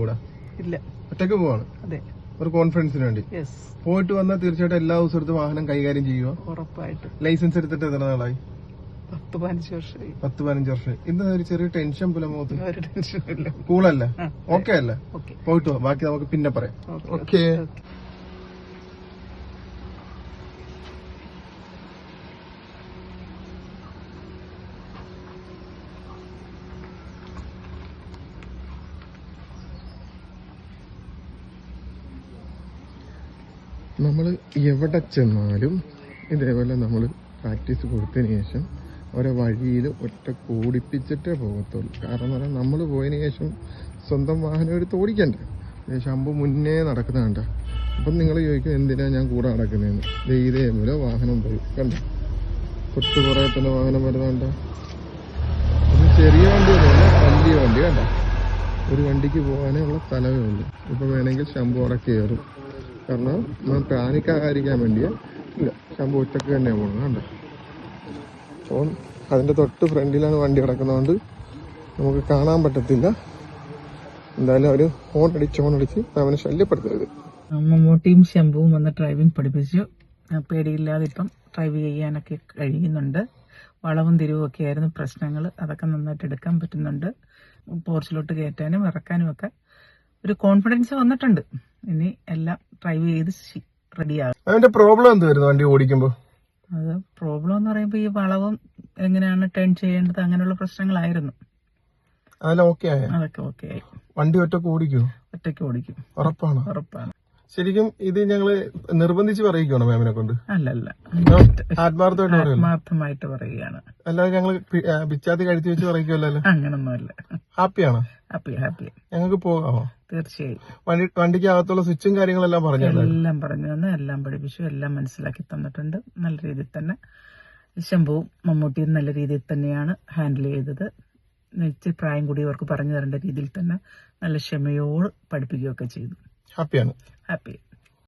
കൂടെ ഇല്ല. ഒറ്റയ്ക്ക് പോവാണ്. അതെ. ഒരു കോൺഫിഡൻസിന് വേണ്ടി. പോയിട്ട് വന്നാൽ തീർച്ചയായിട്ടും എല്ലാ ദിവസവും എടുത്ത് വാഹനം കൈകാര്യം ചെയ്യുക ഉറപ്പായിട്ട്. ലൈസൻസ് എടുത്തിട്ട് എത്ര നാളായി? പത്ത് പതിനഞ്ച് വർഷമായി. പത്ത് പതിനഞ്ച് വർഷം ഇന്ന് ഒരു ചെറിയ ടെൻഷൻ പോലെ മുഖത്ത്. ഒരു ഇല്ല. കൂളല്ല ഓക്കെ അല്ലേ? ഓക്കെ. പോയിട്ട് ബാക്കി നമുക്ക് പിന്നെ പറയാം. ഓക്കെ നമ്മൾ എവിടെ ചെന്നാലും ഇതേപോലെ നമ്മൾ പ്രാക്ടീസ് കൊടുത്തതിന് ശേഷം ഓരോ വഴിയിൽ ഒറ്റ കൂടിപ്പിച്ചിട്ടേ പോകത്തുള്ളൂ. കാരണം പറഞ്ഞാൽ നമ്മൾ പോയതിന് ശേഷം സ്വന്തം വാഹനം എടുത്ത് ഓടിക്കണ്ടേ. ശമ്പു മുന്നേ നടക്കുന്നതാണ്ട അപ്പം നിങ്ങൾ ചോദിക്കും എന്തിനാണ് ഞാൻ കൂടെ നടക്കുന്നതെന്ന്? ഇതേപോലെ വാഹനം പോയി. കണ്ട? തൊട്ട് കുറേ തന്നെ വാഹനം വരുന്നുണ്ട ചെറിയ വണ്ടി വലിയ വണ്ടി കണ്ട? ഒരു വണ്ടിക്ക് പോകാനേ ഉള്ള സ്ഥലമേ ഉള്ളൂ. ഇപ്പം വേണമെങ്കിൽ ശമ്പു അവിടെ കയറും. കാരണം നാം പാനിക്കാതിരിക്കാൻ വേണ്ടിയ ഇല്ല. ശമ്പു ഒറ്റയ്ക്ക് തന്നെ പോകണം കണ്ടോ? അപ്പം അതിന്റെ തൊട്ട് ഫ്രണ്ടിലാണ് വണ്ടി കിടക്കുന്നതുകൊണ്ട് നമുക്ക് കാണാൻ പറ്റത്തില്ല. എന്തായാലും അവർ ഹോൺ അടിച്ച് ഹോൺ അടിച്ച് അവനെ ശല്യപ്പെടുത്തരുത്. മമ്മൂട്ടിയും ശംഭുവും വന്ന് ഡ്രൈവിംഗ് പഠിപ്പിച്ചു. പേടിയില്ലാതെ ഇപ്പം ഡ്രൈവ് ചെയ്യാനൊക്കെ കഴിയുന്നുണ്ട്. വളവും തിരിവും ഒക്കെ ആയിരുന്നു പ്രശ്നങ്ങൾ അതൊക്കെ നന്നായിട്ട് എടുക്കാൻ പറ്റുന്നുണ്ട്. പോർച്ചിലോട്ട് കയറ്റാനും ഇറക്കാനും ഒക്കെ ഒരു കോൺഫിഡൻസ് വന്നിട്ടുണ്ട്. ഇനി എല്ലാം ഡ്രൈവ് ചെയ്ത് റെഡിയാകും അതിന്റെ പ്രോബ്ലം എന്തുവായിരുന്നു വണ്ടി ഓടിക്കുമ്പോ? അത് പ്രോബ്ലം എന്ന് പറയുമ്പോൾ ഈ വളവും എങ്ങനെയാണ് ടേൺ ചെയ്യേണ്ടത് അങ്ങനെയുള്ള പ്രശ്നങ്ങളായിരുന്നു. അതൊക്കെ ഓക്കെ ആയി. വണ്ടി ഒറ്റയ്ക്ക് ഓടിക്കോ ഒറ്റയ്ക്ക് ഓടിക്കും. ഉറപ്പാണ്? ഉറപ്പാണ്. ശരിക്കും ഇത് ഞങ്ങൾ നിർബന്ധിച്ച് പറയിക്കണോ മാമിനെ കൊണ്ട്? അല്ലല്ല. ആത്മാർത്ഥമായിട്ട് പറയുകയാണ്. അല്ലാതെ ഞങ്ങൾ ബിച്ചാത്തി പിച്ചാത്തി കഴിച്ചു വെച്ച് പറയിക്കുമല്ലോ അങ്ങനൊന്നുമല്ല. ഹാപ്പിയാണോ ഹാപ്പി ഹാപ്പി ഞങ്ങൾക്ക് പോകാമോ തീർച്ചയായും. വണ്ടി വണ്ടിക്ക് അകത്തുള്ള സ്വിച്ചും കാര്യങ്ങളെല്ലാം പറഞ്ഞു എല്ലാം പറഞ്ഞു തന്നു എല്ലാം പഠിപ്പിച്ചു എല്ലാം മനസ്സിലാക്കി തന്നിട്ടുണ്ട്. നല്ല രീതിയിൽ തന്നെ ശംഭുവും മമ്മൂട്ടിയും നല്ല രീതിയിൽ തന്നെയാണ് ഹാൻഡിൽ ചെയ്തത്. ഇച്ചിരി പ്രായം കൂടി അവർക്ക് പറഞ്ഞു തരേണ്ട രീതിയിൽ തന്നെ നല്ല ക്ഷമയോട് പഠിപ്പിക്കുകയൊക്കെ ചെയ്തു. ഹാപ്പിയാണ് ഹാപ്പി